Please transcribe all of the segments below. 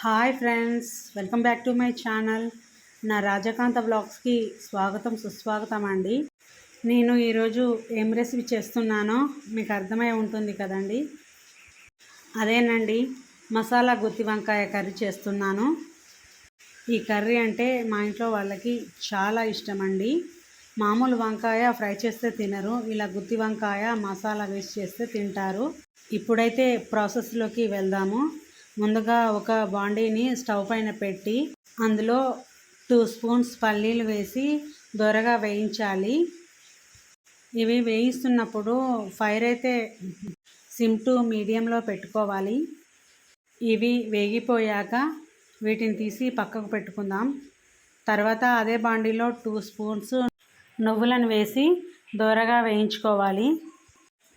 Hi friends welcome back to my channel. నా రాజకాంత బ్లాగ్స్కి స్వాగతం సుస్వాగతం అండి. నేను ఈరోజు ఏం రెసిపీ చేస్తున్నానో మీకు అర్థమై ఉంటుంది కదండి. అదేనండి మసాలా గుత్తి వంకాయ కర్రీ చేస్తున్నాను. ఈ కర్రీ అంటే మా ఇంట్లో వాళ్ళకి చాలా ఇష్టం అండి మామూలు వంకాయ ఫ్రై చేస్తే తినరు ఇలా గుత్తి వంకాయ మసాలా వేసి చేస్తే తింటారు. ఇప్పుడైతే ప్రాసెస్లోకి వెళ్దాము. ముందుగా ఒక బాండీని స్టవ్ పైన పెట్టి అందులో టూ స్పూన్స్ పల్లీలు వేసి దొరగా వేయించాలి. ఇవి వేయిస్తున్నప్పుడు ఫైర్ అయితే సిమ్ టు మీడియంలో పెట్టుకోవాలి. ఇవి వేగిపోయాక వీటిని తీసి పక్కకు పెట్టుకుందాం. తర్వాత అదే బాండీలో టూ స్పూన్స్ నువ్వులను వేసి దోరగా వేయించుకోవాలి.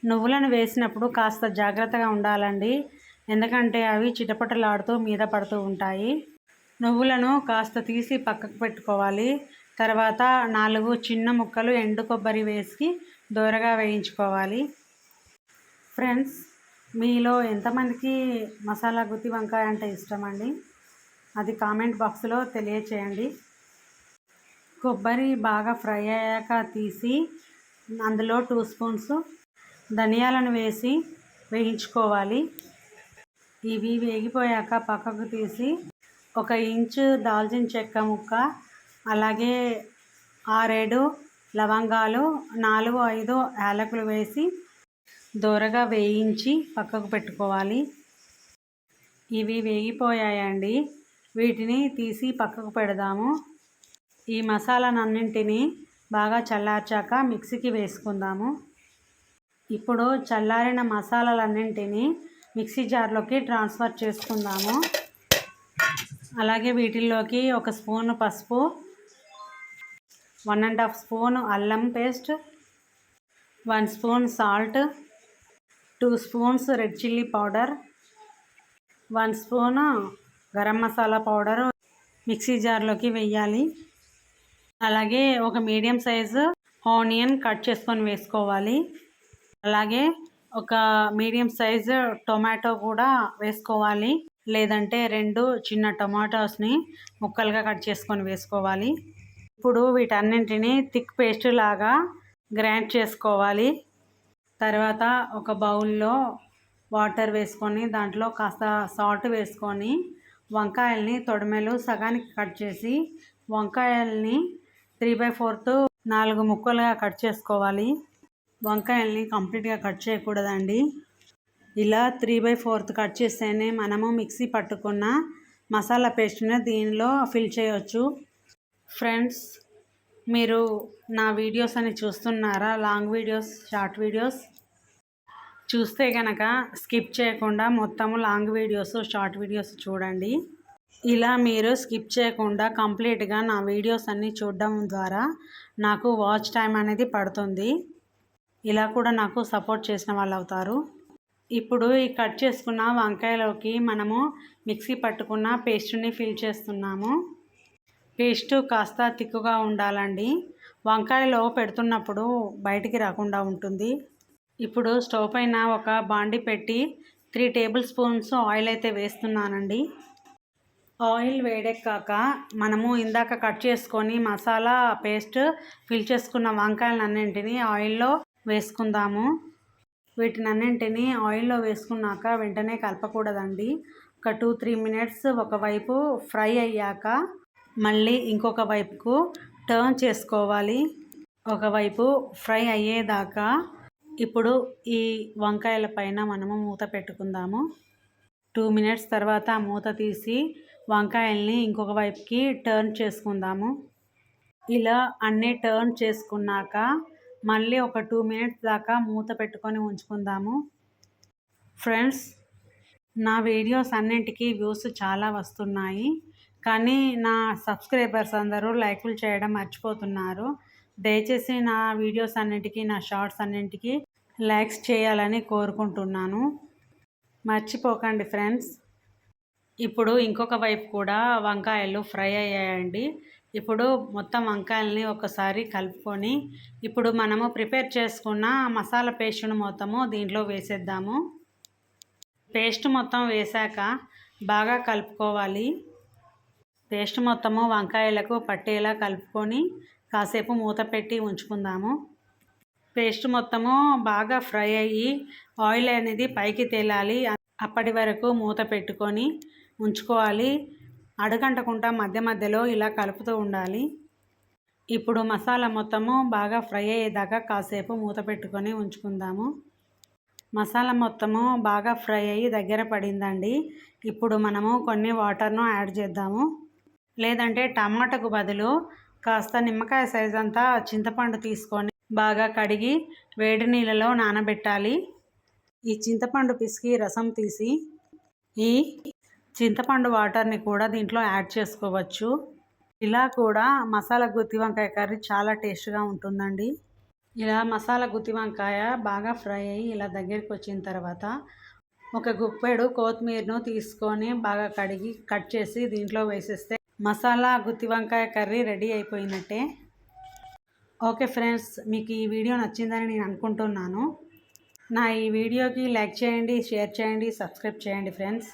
నువ్వులను వేసినప్పుడు కాస్త జాగ్రత్తగా ఉండాలండి. ఎందుకంటే అవి చిటపటలాడుతూ మీద పడుతూ ఉంటాయి. నువ్వులను కాస్త తీసి పక్కకు పెట్టుకోవాలి. తర్వాత నాలుగు చిన్న ముక్కలు ఎండు కొబ్బరి వేసి దోరగా వేయించుకోవాలి. ఫ్రెండ్స్ మీలో ఎంతమందికి మసాలా గుత్తి వంకాయ అంటే ఇష్టమండి? అది కామెంట్ బాక్స్లో తెలియచేయండి. కొబ్బరి బాగా ఫ్రై అయ్యాక తీసి అందులో టూ స్పూన్స్ ధనియాలను వేసి వేయించుకోవాలి. ఇవి వేగిపోయాక పక్కకు తీసి ఒక ఇంచు దాల్చిన చెక్క ముక్క అలాగే ఆరేడు లవంగాలు నాలుగు ఐదు యాలకులు వేసి దూరగా వేయించి పక్కకు పెట్టుకోవాలి. ఇవి వేగిపోయాయండి. వీటిని తీసి పక్కకు పెడదాము. ఈ మసాలానన్నింటినీ బాగా చల్లార్చాక మిక్సీకి వేసుకుందాము. ఇప్పుడు చల్లారిన మసాలాలన్నింటినీ మిక్సీ జార్లోకి ట్రాన్స్ఫర్ చేసుకుందాము. అలాగే వీటిల్లోకి ఒక స్పూన్ పసుపు వన్ అండ్ హాఫ్ స్పూన్ అల్లం paste one spoon salt two spoons red chilli powder one spoon garam masala powder mixie జార్లోకి వెయ్యాలి. అలాగే ఒక మీడియం సైజు ఆనియన్ కట్ చేసుకొని వేసుకోవాలి. అలాగే ఒక మీడియం సైజు టొమాటో కూడా వేసుకోవాలి. లేదంటే రెండు చిన్న టొమాటోస్ని ముక్కలుగా కట్ చేసుకొని వేసుకోవాలి. ఇప్పుడు వీటన్నింటినీ థిక్ పేస్ట్ లాగా గ్రైండ్ చేసుకోవాలి. తర్వాత ఒక బౌల్లో వాటర్ వేసుకొని దాంట్లో కాస్త సాల్ట్ వేసుకొని వంకాయల్ని తొడమెలు సగానికి కట్ చేసి వంకాయల్ని త్రీ బై ఫోర్త్ నాలుగు ముక్కలుగా కట్ చేసుకోవాలి. వంకాయల్ని కంప్లీట్గా కట్ చేయకూడదండి. ఇలా త్రీ బై ఫోర్త్ కట్ చేస్తేనే మనము మిక్సీ పట్టుకున్న మసాలా పేస్ట్ని దీనిలో ఫిల్ చేయవచ్చు ఫ్రెండ్స్ మీరు నా వీడియోస్ అని చూస్తున్నారా? Long videos short videos? చూస్తే కనుక స్కిప్ చేయకుండా మొత్తము లాంగ్ వీడియోస్ షార్ట్ వీడియోస్ చూడండి. ఇలా మీరు స్కిప్ చేయకుండా కంప్లీట్గా నా వీడియోస్ అన్నీ చూడడం ద్వారా నాకు వాచ్ టైం అనేది పడుతుంది. ఇలా కూడా నాకు సపోర్ట్ చేసిన వాళ్ళు అవుతారు ఇప్పుడు ఈ కట్ చేసుకున్న వంకాయలోకి మనము మిక్సీ పట్టుకున్న పేస్ట్ని ఫిల్ చేస్తున్నాము. పేస్ట్ కాస్త తిక్కుగా ఉండాలండి. వంకాయలో పెడుతున్నప్పుడు బయటికి రాకుండా ఉంటుంది. ఇప్పుడు స్టవ్ పైన ఒక బాండి పెట్టి త్రీ టేబుల్ స్పూన్స్ ఆయిల్ అయితే వేస్తున్నానండి. ఆయిల్ వేడెక్కాక మనము ఇందాక కట్ చేసుకొని మసాలా పేస్ట్ ఫిల్ చేసుకున్న వంకాయలన్నింటినీ ఆయిల్లో వేసుకుందాము. వీటిని అన్నింటిని ఆయిల్లో వేసుకున్నాక వెంటనే కలపకూడదండి. ఒక టూ త్రీ మినిట్స్ ఒకవైపు ఫ్రై అయ్యాక మళ్ళీ ఇంకొక వైపుకు టర్న్ చేసుకోవాలి. ఒకవైపు ఫ్రై అయ్యేదాకా ఇప్పుడు ఈ వంకాయల పైన మనము మూత పెట్టుకుందాము. టూ మినిట్స్ తర్వాత మూత తీసి వంకాయల్ని ఇంకొక వైపుకి టర్న్ చేసుకుందాము. ఇలా అన్నీ టర్న్ చేసుకున్నాక మళ్ళీ ఒక టూ మినిట్స్ దాకా మూత పెట్టుకొని ఉంచుకుందాము. ఫ్రెండ్స్ నా వీడియోస్ అన్నింటికీ వ్యూస్ చాలా వస్తున్నాయి. కానీ నా సబ్స్క్రైబర్స్ అందరూ లైకులు చేయడం మర్చిపోతున్నారు. దయచేసి నా వీడియోస్ అన్నింటికీ నా షార్ట్స్ అన్నింటికి లైక్స్ చేయాలని కోరుకుంటున్నాను. మర్చిపోకండి ఫ్రెండ్స్. ఇప్పుడు ఇంకొక వైపు కూడా వంకాయలు ఫ్రై అయ్యాయండి. ఇప్పుడు మొత్తం వంకాయలని ఒకసారి కలుపుకొని ఇప్పుడు మనము ప్రిపేర్ చేసుకున్న మసాలా పేస్ట్ను మొత్తము దీంట్లో వేసేద్దాము. పేస్ట్ మొత్తం వేసాక బాగా కలుపుకోవాలి. పేస్ట్ మొత్తము వంకాయలకు పట్టేలా కలుపుకొని కాసేపు మూత పెట్టి ఉంచుకుందాము. పేస్ట్ మొత్తము బాగా ఫ్రై అయ్యి ఆయిల్ అనేది పైకి తేలాలి. అప్పటి వరకు మూత పెట్టుకొని ఉంచుకోవాలి. అడగంటకుండా మధ్య మధ్యలో ఇలా కలుపుతూ ఉండాలి. ఇప్పుడు మసాలా మొత్తము బాగా ఫ్రై అయ్యేదాకా కాసేపు మూత పెట్టుకొని ఉంచుకుందాము. మసాలా మొత్తము బాగా ఫ్రై అయ్యి దగ్గర పడిందండి. ఇప్పుడు మనము కొన్ని వాటర్ను యాడ్ చేద్దాము. లేదంటే టమాటాకు బదులు కాస్త నిమ్మకాయ సైజ్ అంతా చింతపండు తీసుకొని బాగా కడిగి వేడి నీళ్ళలో నానబెట్టాలి. ఈ చింతపండు పిసికి రసం తీసి ఈ చింతపండు వాటర్ని కూడా దీంట్లో యాడ్ చేసుకోవచ్చు. ఇలా కూడా మసాలా గుత్తి వంకాయ కర్రీ చాలా టేస్ట్గా ఉంటుందండి. ఇలా మసాలా గుత్తి వంకాయ బాగా ఫ్రై అయ్యి ఇలా దగ్గరికి వచ్చిన తర్వాత ఒక గుప్పెడు కొత్తిమీరను తీసుకొని బాగా కడిగి కట్ చేసి దీంట్లో వేసేస్తే మసాలా గుత్తి వంకాయ కర్రీ రెడీ అయిపోయినట్టే. ఓకే ఫ్రెండ్స్ మీకు ఈ వీడియో నచ్చిందని నేను అనుకుంటున్నాను. నా ఈ వీడియోకి లైక్ చేయండి షేర్ చేయండి సబ్స్క్రైబ్ చేయండి ఫ్రెండ్స్.